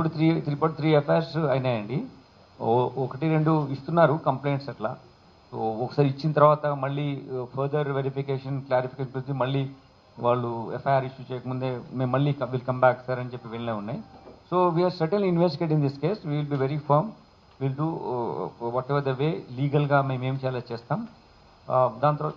ఇప్పుడు త్రీ ఇప్పుడు three FIRs అయినాయండి. ఒకటి రెండు ఇస్తున్నారు కంప్లైంట్స్ అట్లా. ఒకసారి ఇచ్చిన తర్వాత మళ్ళీ ఫర్దర్ వెరిఫికేషన్ క్లారిఫికేషన్ గురించి మళ్ళీ వాళ్ళు ఎఫ్ఐఆర్ ఇష్యూ చేయకముందే మేము మళ్ళీ విల్ కమ్ బ్యాక్ సార్ అని చెప్పి వెళ్ళే ఉన్నాయి. So we are certain investigating this case we will be very firm will do whatever the way లీగల్గా మేము ఏం చేయాలో చేస్తాం. Uh, దాని తర్వాత